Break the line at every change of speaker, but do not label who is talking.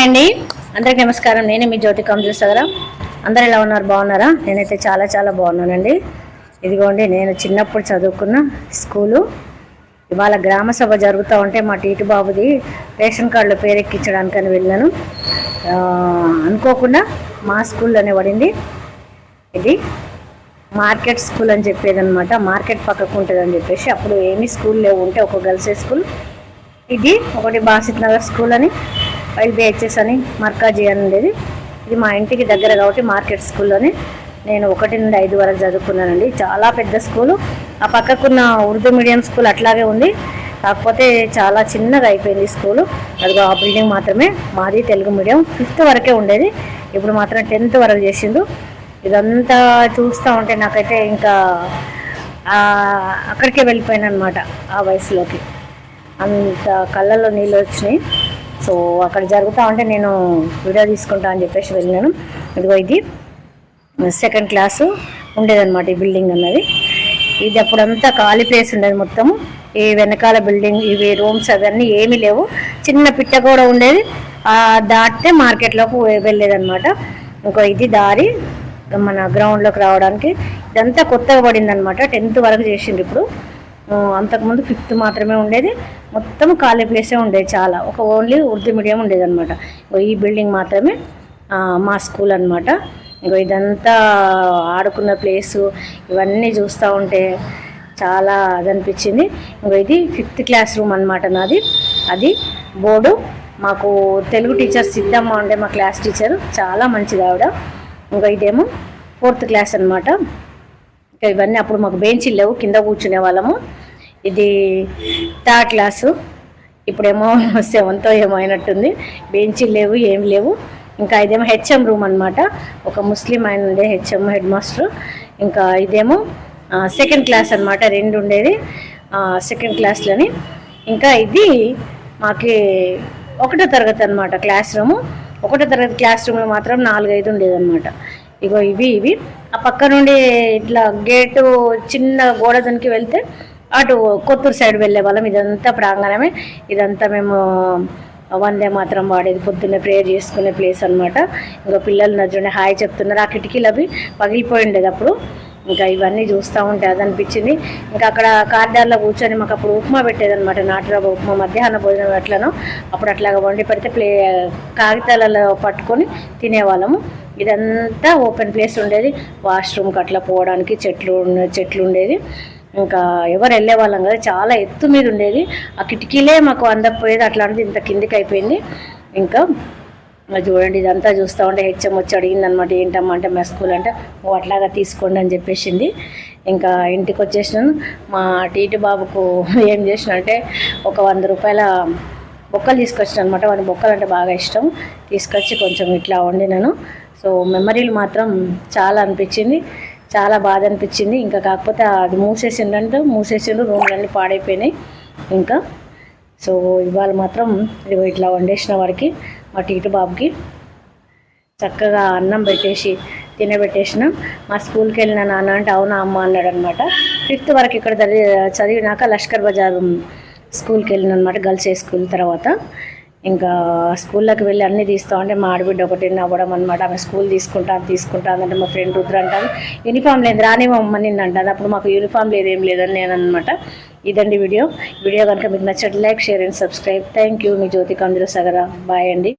Hi అండి. అందరికి నమస్కారం. నేను మీ జ్యోతి కంజూస్ సగరా అందరు ఎలా ఉన్నారు? బాగున్నారా? నేనైతే చాలా చాలా బాగున్నానండి. ఇదిగోండి నేను చిన్నప్పుడు చదువుకున్న స్కూలు. ఇవాళ గ్రామ సభ జరుగుతూ ఉంటే మా టీటు బాబుది రేషన్ కార్డులో పేరెక్కించడానికని వెళ్ళాను. అనుకోకుండా మా స్కూల్లోనే పడింది. ఇది మార్కెట్ స్కూల్ అని చెప్పేది అనమాట మార్కెట్ పక్కకు ఉంటుంది అని చెప్పేసి అప్పుడు ఏమీ స్కూల్ లేవు. ఉంటే ఒక గర్ల్స్ స్కూల్. ఇది ఒకటి బాసిత్ నగర్ స్కూల్ అని వైల్ బిహెచ్ఎస్ అని మర్కాజీ అని ఉండేది. ఇది మా ఇంటికి దగ్గర కాబట్టి మార్కెట్ స్కూల్లోనే నేను ఒకటి నుండి ఐదు వరకు చదువుకున్నానండి. చాలా పెద్ద స్కూలు. ఆ పక్కకున్న ఉర్దూ మీడియం స్కూల్ అట్లాగే ఉంది. కాకపోతే చాలా చిన్నగా అయిపోయింది స్కూలు. అదిగో ఆ బిల్డింగ్ మాత్రమే. మాది తెలుగు మీడియం. ఫిఫ్త్ వరకే ఉండేది. ఇప్పుడు మాత్రం టెన్త్ వరకు చేసిండు. ఇదంతా చూస్తూ ఉంటే నాకైతే ఇంకా అక్కడికే వెళ్ళిపోయాను అనమాట ఆ వయసులోకి. అంత కళ్ళల్లో నీళ్ళు వచ్చినాయి. సో అక్కడ జరుగుతూ ఉంటే నేను వీడియో తీసుకుంటా అని చెప్పేసి వెళ్ళినాను ఇదిగో ఇది. సెకండ్ క్లాసు ఉండేదన్నమాట ఈ బిల్డింగ్ అన్నది. ఇది అప్పుడంతా ఖాళీ ప్లేస్ ఉండేది మొత్తం. ఈ వెనకాల బిల్డింగ్ ఇవి రూమ్స్ అవన్నీ ఏమీ లేవు. చిన్న పిట్ట కూడా ఉండేది. దాటితే మార్కెట్లోకి వెళ్ళేదన్నమాట. ఇంకో ఇది దారి మన గ్రౌండ్లోకి రావడానికి. ఇదంతా కొత్తగా పడింది అనమాట టెన్త్ వరకు చేసిండ్రు ఇప్పుడు. అంతకుముందు ఫిఫ్త్ మాత్రమే ఉండేది. మొత్తం ఖాళీ ప్లేసే ఉండేది చాలా. ఒక ఓన్లీ ఉర్దూ మీడియం ఉండేది అనమాట ఈ బిల్డింగ్ మాత్రమే మా స్కూల్ అనమాట ఇంకో ఇదంతా ఆడుకున్న ప్లేసు ఇవన్నీ చూస్తూ ఉంటే చాలా అదనిపించింది. ఇంకో ఇది ఫిఫ్త్ క్లాస్ రూమ్ అనమాట నాది. అది బోర్డు. మాకు తెలుగు టీచర్ సిద్ధమ్మ ఉండే మా క్లాస్ టీచర్ చాలా మంచిది ఆవిడ. ఇంకా ఇదేమో ఫోర్త్ క్లాస్ అనమాట ఇంకా ఇవన్నీ అప్పుడు మాకు బెంచీలు లేవు. కింద కూర్చునే వాళ్ళము. ఇది థర్డ్ క్లాసు. ఇప్పుడేమో సెవెన్తో ఏమో అయినట్టుంది. బెంచీలు లేవు ఏం లేవు. ఇంకా ఇదేమో హెచ్ఎం రూమ్ అనమాట ఒక ముస్లిం ఆయన ఉండే హెచ్ఎం హెడ్ మాస్టర్. ఇంకా ఇదేమో సెకండ్ క్లాస్ అనమాట రెండు ఉండేది సెకండ్ క్లాస్లోని. ఇంకా ఇది మాకి ఒకటో తరగతి అనమాట క్లాస్ రూము. ఒకటో తరగతి క్లాస్ రూమ్లో మాత్రం నాలుగైదు ఉండేదన్నమాట ఇగో ఇవి ఇవి. ఆ పక్క నుండి ఇట్లా గేటు చిన్న గోడ దానికి వెళ్తే అటు కొత్తూరు సైడ్ వెళ్ళే వాళ్ళం. ఇదంతా ప్రాంగణమే. ఇదంతా మేము వందే మాత్రం వాడేది పొద్దున్నే ప్రేయర్ చేసుకునే ప్లేస్ అనమాట ఇంకా పిల్లలు నచ్చుండే హాయ్ చెప్తున్నారు. ఆ కిటికీలు అవి పగిలిపోయి ఉండేది అప్పుడు. ఇంకా ఇవన్నీ చూస్తూ ఉంటే అది అనిపించింది ఇంకా అక్కడ కార్డార్లో కూర్చొని మాకు అప్పుడు ఉప్మా పెట్టేదనమాట నాటురవ్వ ఉప్మా మధ్యాహ్న భోజనం ఎట్లను అప్పుడు అట్లాగా వండి పెడితే ప్లే కాగితాలలో పట్టుకొని తినేవాళ్ళము. ఇదంతా ఓపెన్ ప్లేస్ ఉండేది. వాష్రూమ్కి అట్లా పోవడానికి చెట్లు చెట్లు ఉండేది ఇంకా ఎవరు వెళ్ళే వాళ్ళం కదా చాలా ఎత్తు మీద ఉండేది. ఆ కిటికీలే మాకు అందకపోయేది అట్లాంటిది ఇంత కిందికి అయిపోయింది. ఇంకా చూడండి ఇదంతా చూస్తూ ఉంటే హెచ్ఎం వచ్చి అడిగిందనమాట ఏంటమ్మా అంటే మా స్కూల్ అంటే ఓ అట్లాగా తీసుకోండి అని చెప్పేసింది. ఇంకా ఇంటికి వచ్చేసినాను. మా టీటీ బాబుకు ఏం చేసిన అంటే ఒక వంద రూపాయల బొక్కలు తీసుకొచ్చిన అనమాట. వాడి బొక్కలు అంటే బాగా ఇష్టం. తీసుకొచ్చి కొంచెం ఇట్లా వండినాను. సో మెమరీలు మాత్రం చాలా అనిపించింది. చాలా బాధ అనిపించింది. ఇంకా కాకపోతే అది మూసేసిండంటే మూసేసిండు రూమ్లన్నీ పాడైపోయినాయి. ఇంకా సో ఇవాళ మాత్రం ఇదిగో ఇట్లా వండేసిన వాడికి మా టీటు బాబుకి చక్కగా అన్నం పెట్టేసి తినబెట్టేసిన. మా స్కూల్కి వెళ్ళిన నాన్న అంటే అవునా అమ్మ అన్నాడు అనమాట ఫిఫ్త్ వరకు ఇక్కడ చదివినాక లష్కర్ బజార్ స్కూల్కి వెళ్ళిన అనమాట గర్ల్స్ హై స్కూల్ తర్వాత. ఇంకా స్కూల్లోకి వెళ్ళి అన్నీ తీస్తా ఉంటే మా ఆడబిడ్డ ఒకటి నవ్వడం అనమాట ఆమె స్కూల్ తీసుకుంటాను తీసుకుంటాను అంటే మా ఫ్రెండ్ రుద్ర అంటాను యూనిఫామ్ లేదు రానివ్వమ్మ నిన్ను అంటాను అప్పుడు మాకు యూనిఫామ్ లేదు ఏం లేదని నేను అనమాట ఇదండి వీడియో. వీడియో కనుక మీకు నచ్చట్టు like share and subscribe. Thank you. మీ జ్యోతి కందుల సగర. బాయ్ అండి.